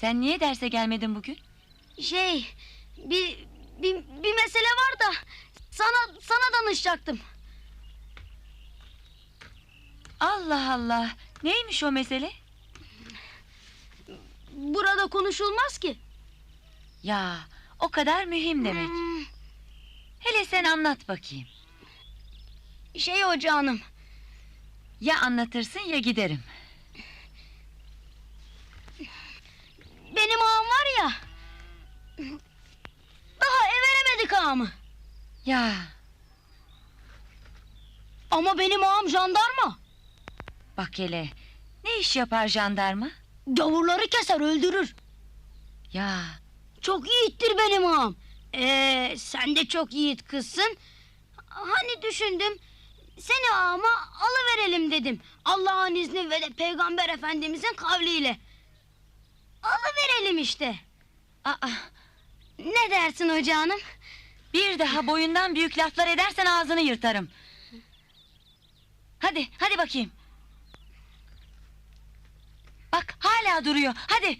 Sen niye derse gelmedin bugün? Şey, bir, bir, bir mesele var da sana sana danışacaktım. Allah Allah. Neymiş o mesele? Burada konuşulmaz ki. Ya o kadar mühim demek. Hmm, Hele sen anlat bakayım. Şey hoca hanım, Ya anlatırsın ya giderim. benim ağam var ya. Daha ev ağamı. Ya Ama benim ağam jandarma. bak hele. Ne iş yapar jandarma? Gavurları keser öldürür. Ya Çok yiğittir benim ağam. Ee, sen de çok yiğit kızsın. Hani düşündüm seni ağama alıverelim dedim. Allah'ın izni ve de peygamber efendimizin kavliyle. Alıverelim işte. aa, Ne dersin hoca hanım? Bir daha boyundan büyük laflar edersen ağzını yırtarım. Hadi hadi bakayım. Bak hala duruyor. Hadi.